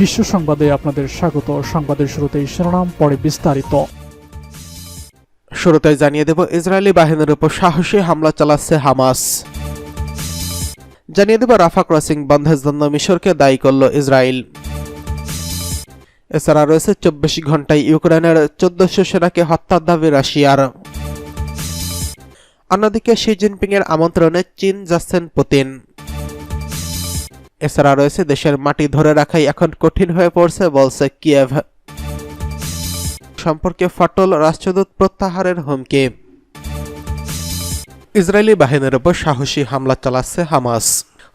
বিশ্ব সংবাদে আপনাদের স্বাগত। সংবাদের শুরুতেই শিরোনাম, পরে বিস্তারিত। শুরুতে জানিয়ে দেব, ইসরায়েলি বাহিনীর উপর সাহসী হামলা চালাচ্ছে হামাস। জানিয়ে দেব, রাফা ক্রসিং বন্ধের জন্য মিশরকে দায়ী করল ইসরায়েল। এছাড়া রয়েছে চব্বিশ ঘন্টায় ইউক্রেনের চোদ্দশো সেনাকে হত্যার দাবি রাশিয়ার। অন্যদিকে, শি জিনপিং এর আমন্ত্রণে চীন যাচ্ছেন পুতিন। এছাড়া রয়েছে দেশের মাটি ধরে রাখাই এখন কঠিন হয়ে পড়ছে, বলছে কিয়েভ। সম্পর্কে ফাটল রাষ্ট্রদূত প্রত্যাহারের হুমকি। ইসরায়েলি বাহিনীর উপর সাহসী হামলা চালাচ্ছে হামাস।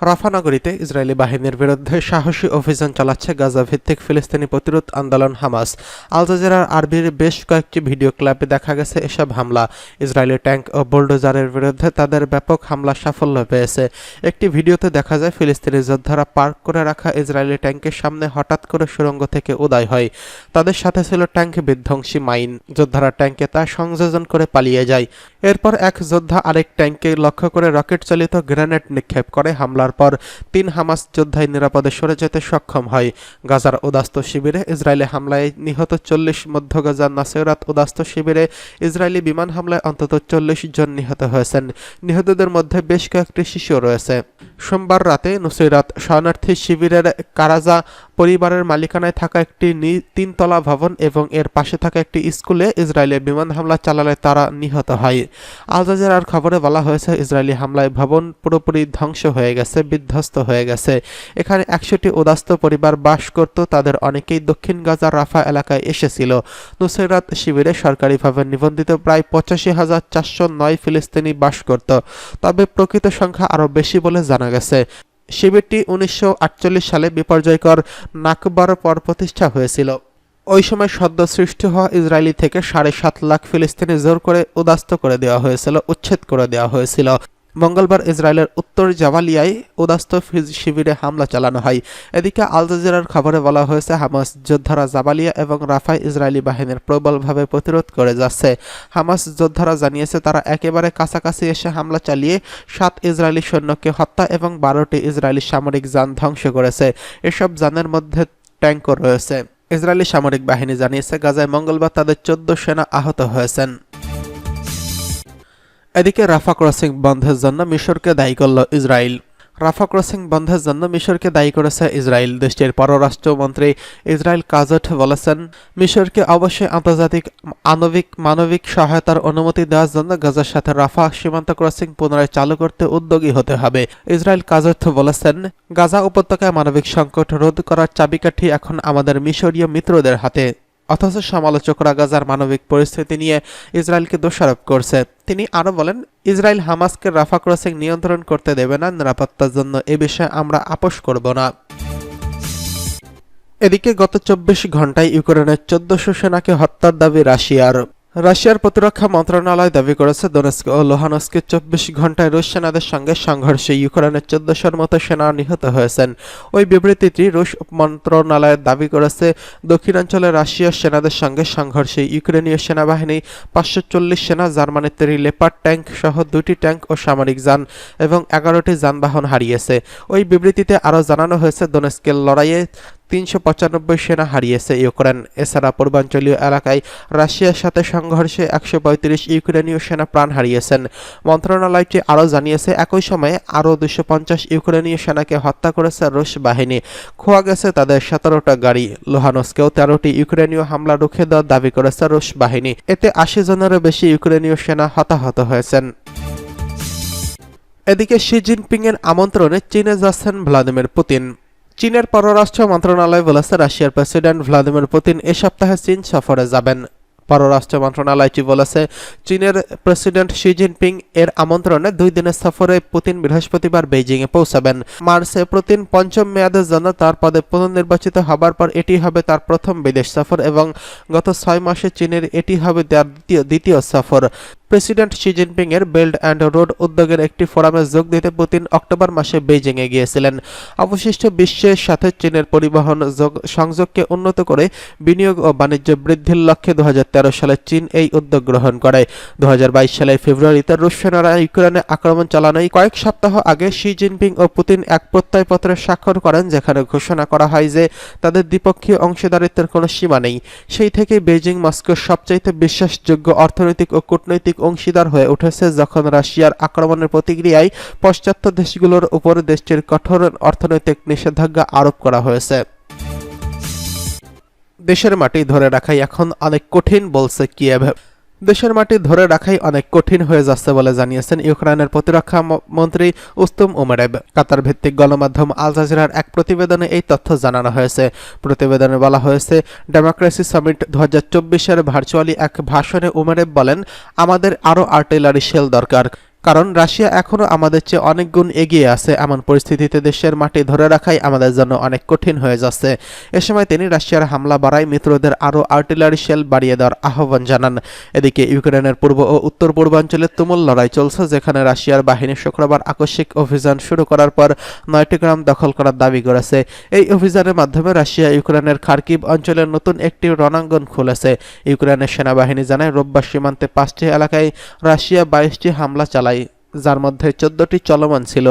রাফা নগরীতে ইসরায়েলি বাহিনীর বিরুদ্ধে সাহসী অভিযান চালাচ্ছে গাজা ভিত্তিক ফিলিস্তিনি প্রতিরোধ আন্দোলন হামাস। আল জাজিরার আরবির বেশ কয়েকটি ভিডিও ক্লিপে দেখা গেছে এসব হামলা। ইসরায়েলি ট্যাঙ্ক ও বুলডোজারের বিরুদ্ধে তাদের ব্যাপক হামলা সাফল্য পেয়েছে। একটি ভিডিওতে দেখা যায়, ফিলিস্তিনি যোদ্ধারা পার্ক করে রাখা ইসরায়েলি ট্যাঙ্কের সামনে হঠাৎ করে সুড়ঙ্গ থেকে উদয় হয়। তাদের সাথে ছিল ট্যাঙ্ক বিধ্বংসী মাইন। যোদ্ধারা ট্যাঙ্কে তা সংযোজন করে পালিয়ে যায়। এরপর এক যোদ্ধা আরেক ট্যাঙ্কে লক্ষ্য করে রকেট চালিত গ্রেনেড নিক্ষেপ করে হামলার পর তিন হামাস যোদ্ধায় নিরাপদে সরে যেতে সক্ষম হয়। গাজার উদাস্ত শিবিরে ইসরায়েলি হামলায় নিহত চল্লিশ মধ্য গাজার নাসেরাত উদাস্ত শিবিরে ইসরায়েলি বিমান হামলায় অন্তত চল্লিশ জন নিহত হয়েছেন। নিহতদের মধ্যে বেশ কয়েকটি শিশু রয়েছে। সোমবার রাতে নুসিরাত শরণার্থী শিবিরের কারাজা পরিবারের মালিকানায় থাকা একটি তিনতলা ভবন এবং এর পাশে থাকা একটি স্কুলে ইসরায়েলের বিমান হামলা চালালে তারা নিহত হয়। আল জাজিরার খবরে বলা হয়েছে, ইসরায়েলি হামলায় ভবন পুরোপুরি ধ্বংস হয়ে গেছে, বিধ্বস্ত হয়ে গেছে। এখানে একশোটি উদাস্ত পরিবার বাস করত, তাদের অনেকেই দক্ষিণ গাজার রাফা এলাকায় এসেছিল। নুসৈরাত শিবিরে সরকারিভাবে নিবন্ধিত প্রায় পঁচাশি হাজার চারশো নয় ফিলিস্তিনি বাস করত। তবে প্রকৃত সংখ্যা আরও বেশি বলে জানা গেছে। শিবিরটি উনিশশো আটচল্লিশ সালে বিপর্যয়কর নাকবার পর প্রতিষ্ঠা হয়েছিল। ওই সময় সদ্য সৃষ্টি হওয়া ইসরায়েলি থেকে সাড়ে সাত লাখ ফিলিস্তিনি জোর করে উদাস্ত করে দেওয়া হয়েছিল, উচ্ছেদ করে দেওয়া হয়েছিল। মঙ্গলবার ইসরায়েলের উত্তর জাভালিয়ায় উদাস্ত শিবিরে হামলা চালানো হয়। এদিকে আল জাজিরার খবরে বলা হয়েছে, হামাস যোদ্ধারা জাবালিয়া এবং রাফায় ইসরায়েলি বাহিনীর প্রবলভাবে প্রতিরোধ করে যাচ্ছে। হামাস যোদ্ধারা জানিয়েছে, তারা একেবারে কাছাকাছি এসে হামলা চালিয়ে সাত ইসরায়েলি সৈন্যকে হত্যা এবং বারোটি ইসরায়েলি সামরিক যান ধ্বংস করেছে। এসব যানের মধ্যে ট্যাঙ্কও রয়েছে। ইসরায়েলি সামরিক বাহিনী জানিয়েছে, গাজায় মঙ্গলবার তাদের চোদ্দ সেনা আহত হয়েছেন। এদিকে রাফা ক্রসিং বন্ধের জন্য মিশরকে দায়ী করল ইসরায়েল। রাফা ক্রসিং বন্ধের জন্য মিশরকে দায়ী করেছে ইসরায়েল। দেশটির পররাষ্ট্রমন্ত্রী ইসরায়েল কাজট বলেছেন, মিশরকে অবশ্যই আন্তর্জাতিক আণবিক মানবিক সহায়তার অনুমতি দেওয়ার জন্য গাজার সাথে রাফা সীমান্ত ক্রসিং পুনরায় চালু করতে উদ্যোগী হতে হবে। ইসরায়েল কাজট বলেছেন, গাজা উপত্যকায় মানবিক সংকট রোধ করার চাবিকাঠি এখন আমাদের মিশরীয় মিত্রদের হাতে। অথচ সমালোচকরা গাজার মানবিক পরিস্থিতি নিয়ে ইসরায়েলকে দোষারোপ করছে। তিনি আরও বলেন, ইসরায়েল হামাসকে রাফা ক্রসিং নিয়ন্ত্রণ করতে দেবে না, নিরাপত্তার জন্য এ বিষয়ে আমরা আপোষ করব না। এদিকে গত চব্বিশ ঘন্টায় ইউক্রেনের চোদ্দশো সেনাকে হত্যার দাবি রাশিয়ার। রাশিয়ার প্রতিরক্ষা মন্ত্রণালয় দাবি করেছে, দোনেস্ক ও লোহানস্কে চব্বিশ ঘন্টায় রুশ সেনাদের সঙ্গে সংঘর্ষে ইউক্রেনের চোদ্দশোর মতো সেনা নিহত হয়েছেন। ওই বিবৃতিটি রুশ মন্ত্রণালয় দাবি করেছে, দক্ষিণাঞ্চলে রাশিয়ার সেনাদের সঙ্গে সংঘর্ষে ইউক্রেনীয় সেনাবাহিনী পাঁচশো চল্লিশ সেনা, জার্মানির তৈরি লেপার ট্যাঙ্ক সহ দুটি ট্যাঙ্ক ও সামরিক যান এবং এগারোটি যানবাহন হারিয়েছে। ওই বিবৃতিতে আরও জানানো হয়েছে, দোনেস্কের লড়াইয়ে তিনশো পঁচানব্বই সেনা হারিয়েছে ইউক্রেন। এছাড়া পূর্বাঞ্চলীয় এলাকায় রাশিয়ার সাথে সংঘর্ষে একশো পঁয়ত্রিশ ইউক্রেনীয় সেনা প্রাণ হারিয়েছেন। মন্ত্রণালয়টি আরও জানিয়েছে, একই সময়ে আরও দুশো পঞ্চাশ ইউক্রেনীয় সেনাকে হত্যা করেছে রুশ বাহিনী। খোয়া গেছে তাদের সতেরোটা গাড়ি। লোহানস্কেও তেরোটি ইউক্রেনীয় হামলা রুখে দেওয়ার দাবি করেছে রুশ বাহিনী। এতে আশি জনেরও বেশি ইউক্রেনীয় সেনা হতাহত হয়েছেন। এদিকে শি জিনপিং এর আমন্ত্রণে চীনে যাচ্ছেন ভ্লাদিমির পুতিন। চীনের পররাষ্ট্র মন্ত্রণালয় বলেছে রাশিয়ার প্রেসিডেন্ট ভ্লাদিমির পুতিন এ সপ্তাহে চীন সফরে যাবেন। পররাষ্ট্র মন্ত্রণালয়টি বলেছে, চীনের প্রেসিডেন্ট শি জিনপিং এর আমন্ত্রণে দুই দিনের সফরে পুতিন বৃহস্পতিবার বেইজিংয়ে পৌঁছাবেন। মার্চে পুতিন পঞ্চম মেয়াদের জন্য তার পদে পুনর্নির্বাচিত হবার পর এটি হবে তার প্রথম বিদেশ সফর এবং গত ছয় মাসে চীনের এটি হবে তার দ্বিতীয় দ্বিতীয় সফর। প্রেসিডেন্ট শি জিনপিং এর বেল্ট অ্যান্ড রোড উদ্যোগের একটি ফোরামে যোগ দিতে পুতিন অক্টোবর মাসে বেইজিংয়ে গিয়েছিলেন। অবশিষ্ট বিশ্বের সাথে চীনের পরিবহন যোগ- সংযোগকে উন্নত করে বিনিয়োগ ও বাণিজ্য বৃদ্ধির লক্ষ্যে দুহাজার তেরো সালে চীন এই উদ্যোগ গ্রহণ করে। দুহাজার বাইশ সালে ফেব্রুয়ারিতে রুশ সেনারা ইউক্রেনে আক্রমণ চালানোয় কয়েক সপ্তাহ আগে শি জিনপিং ও পুতিন এক প্রত্যয়পত্রে স্বাক্ষর করেন, যেখানে ঘোষণা করা হয় যে তাদের দ্বিপক্ষীয় অংশীদারিত্বের কোনো সীমা নেই। সেই থেকে বেজিং মস্কোর সবচাইতে বিশ্বাসযোগ্য অর্থনৈতিক ও কূটনৈতিক অংশীদার হয়ে উঠেছে যখন রাশিয়ার আক্রমণের প্রতিক্রিয়ায় পাশ্চাত্য দেশগুলোর উপর দেশটির কঠোর অর্থনৈতিক নিষেধাজ্ঞা আরোপ করা হয়েছে। দেশের মাটি ধরে রাখাই এখন অনেক কঠিন, বলছে কিয়েভ। দেশের মাটি ধরে রাখাই অনেক কঠিন হয়ে যাচ্ছে বলে জানিয়েছেন ইউক্রেনের প্রতিরক্ষা মন্ত্রী উস্তুম উমেরেব। কাতার ভিত্তিক গণমাধ্যম আল জাজিরার এক প্রতিবেদনে এই তথ্য জানানো হয়েছে। প্রতিবেদনে বলা হয়েছে, ডেমোক্রেসি সামিট দু হাজার ভার্চুয়ালি এক ভাষণে উমেরেব বলেন, আমাদের আরও আর্টিলারি শেল দরকার। কারণ রাশিয়া এখনও আমাদের চেয়ে অনেক গুণ এগিয়ে আছে, এমন পরিস্থিতিতে দেশের মাটি ধরে রাখাই আমাদের জন্য অনেক কঠিন হয়ে যাচ্ছে। এ সময় তিনি রাশিয়ার হামলা বাড়ায় মিত্রদের আরও আর্টিলারি শেল বাড়িয়ে দেওয়ার আহ্বান জানান। এদিকে ইউক্রেনের পূর্ব ও উত্তর পূর্বাঞ্চলে তুমুল লড়াই চলছে, যেখানে রাশিয়ার বাহিনী শুক্রবার আকস্মিক অভিযান শুরু করার পর নয়টি গ্রাম দখল করার দাবি করেছে। এই অভিযানের মাধ্যমে রাশিয়া ইউক্রেনের খার্কিব অঞ্চলের নতুন একটি রণাঙ্গন খুলেছে। ইউক্রেনের সেনাবাহিনী জানায়, রোববার সীমান্তে পাঁচটি এলাকায় রাশিয়া বাইশটি হামলা চালায়। যার মধ্যে চোদ্দটি চলমান ছিল।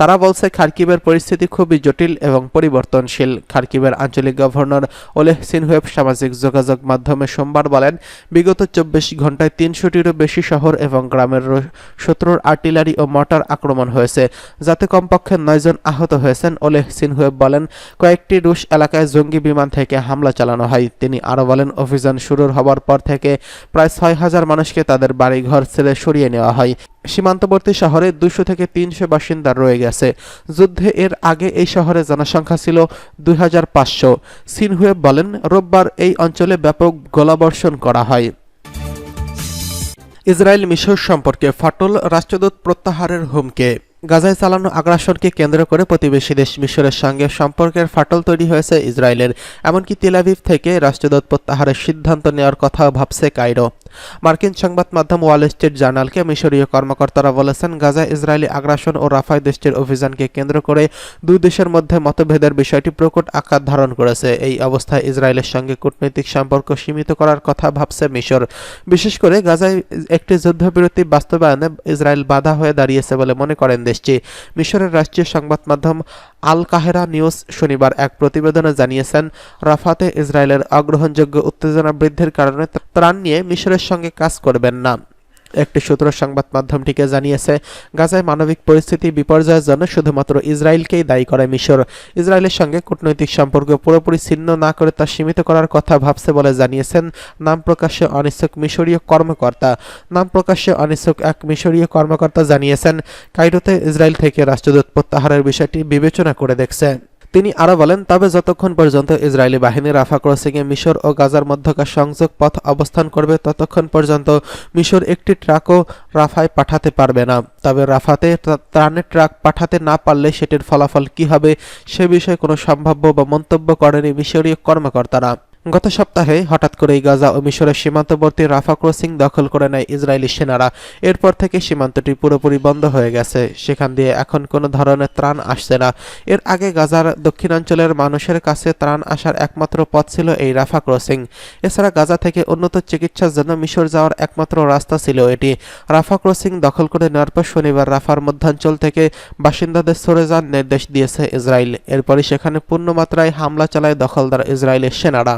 তারা বলছে খার্কিবের পরিস্থিতি খুবই জটিল এবং পরিবর্তনশীল। খার্কিবের আঞ্চলিক গভর্নর ওলেহ সিনহুয়েব সামাজিক যোগাযোগ মাধ্যমে সোমবার বলেন, বিগত চব্বিশ ঘন্টায় তিনশোটিরও বেশি শহর এবং গ্রামের শত্রুর আর্টিলারি ও মর্টার আক্রমণ হয়েছে, যাতে কমপক্ষে নয়জন আহত হয়েছেন। ওলেহ সিনহুয়েব বলেন, কয়েকটি রুশ এলাকায় জঙ্গি বিমান থেকে হামলা চালানো হয়। তিনি আরও বলেন, অভিযান শুরুর হবার পর থেকে প্রায় ছয় হাজার মানুষকে তাদের বাড়িঘর ছেড়ে সরিয়ে নেওয়া হয়। সীমান্তবর্তী শহরে দুশো থেকে তিনশো বাসিন্দা রয়ে গেছে। যুদ্ধে এর আগে এই শহরে জনসংখ্যা ছিল দুই হাজার পাঁচশো। সিনহুয়ে বলেন, রোববার এই অঞ্চলে ব্যাপক গোলাবর্ষণ করা হয়। ইসরায়েল মিশর সম্পর্কে ফাটল রাষ্ট্রদূত প্রত্যাহারের হুমকে। গাজায় চালানো আগ্রাসনকে কেন্দ্র করে প্রতিবেশী দেশ মিশরের সঙ্গে সম্পর্কের ফাটল তৈরি হয়েছে ইসরায়েলের। এমনকি তেলাভিভ থেকে রাষ্ট্রদূত প্রত্যাহারের সিদ্ধান্ত নেওয়ার কথাও ভাবছে কায়রো। মার্কিন সংবাদ মাধ্যম ওয়াল স্ট্রিট জার্নালকে মিশরীয় কর্মকর্তারা বলেছেন, গাজায় ইসরায়েলি আগ্রাসন ও রাফায় দেশটির অভিযানকে কেন্দ্র করে দুই দেশের মধ্যে মতভেদের বিষয়টি প্রকট আকার ধারণ করেছে। এই অবস্থায় ইসরায়েলের সঙ্গে কূটনৈতিক সম্পর্ক সীমিত করার কথা ভাবছে মিশর। বিশেষ করে গাজায় একটি যুদ্ধবিরতি বাস্তবায়নে ইসরায়েল বাধা হয়ে দাঁড়িয়েছে বলে মনে করেন দেশটি মিশরের রাষ্ট্রীয় সংবাদ মাধ্যম আল কাহেরা নিউজ শনিবার এক প্রতিবেদনে জানিয়েছেন, রাফাতে ইসরায়েলের অগ্রহণযোগ্য উত্তেজনা বৃদ্ধির কারণে ত্রাণ নিয়ে মিশরের সঙ্গে কাজ করবেন না। একটি সূত্র সংবাদ মাধ্যমটিকে জানিয়েছে, গাজায় মানবিক পরিস্থিতি বিপর্যয়ের জন্য শুধুমাত্র ইসরায়েলকেই দায়ী করে মিশর। ইসরায়েলের সঙ্গে কূটনৈতিক সম্পর্ক পুরোপুরি ছিন্ন না করে তা সীমিত করার কথা ভাবছে বলে জানিয়েছেন নাম প্রকাশ্যে অনিচ্ছুক মিশরীয় কর্মকর্তা। নাম প্রকাশ্যে অনিচ্ছুক এক মিশরীয় কর্মকর্তা জানিয়েছেন, কাইরোতে ইসরায়েল থেকে রাষ্ট্রদূত প্রত্যাহারের বিষয়টি বিবেচনা করে দেখছে। তিনি আরও বলেন, তবে যতক্ষণ পর্যন্ত ইসরায়েলি বাহিনী রাফা ক্রসিংয়ে মিশর ও গাজার মধ্যকার সংযোগ পথ অবস্থান করবে, ততক্ষণ পর্যন্ত মিশর একটি ট্রাকও রাফায় পাঠাতে পারবে না। তবে রাফাতে ত্রাণের ট্রাক পাঠাতে না পারলে সেটির ফলাফল কি হবে, সে বিষয়ে কোনো সম্ভাব্য বা মন্তব্য করেনি মিশরীয় কর্মকর্তারা। গত সপ্তাহে হঠাৎ করেই গাজা ও মিশরের সীমান্তবর্তী রাফা ক্রসিং দখল করে নেয় ইসরায়েলি সেনারা। এরপর থেকে সীমান্তটি পুরোপুরি বন্ধ হয়ে গেছে। সেখান দিয়ে এখন কোনো ধরনের ত্রাণ আসছে না। এর আগে গাজার দক্ষিণাঞ্চলের মানুষের কাছে ত্রাণ আসার একমাত্র পথ ছিল এই রাফা ক্রসিং। এছাড়া গাজা থেকে উন্নত চিকিৎসার জন্য মিশর যাওয়ার একমাত্র রাস্তা ছিল এটি। রাফা ক্রসিং দখল করে নেওয়ার পর শনিবার রাফার মধ্যাঞ্চল থেকে বাসিন্দাদের সরে যাওয়ার নির্দেশ দিয়েছে ইসরায়েল। এরপরই সেখানে পূর্ণমাত্রায় হামলা চালায় দখলদার ইসরায়েলের সেনারা।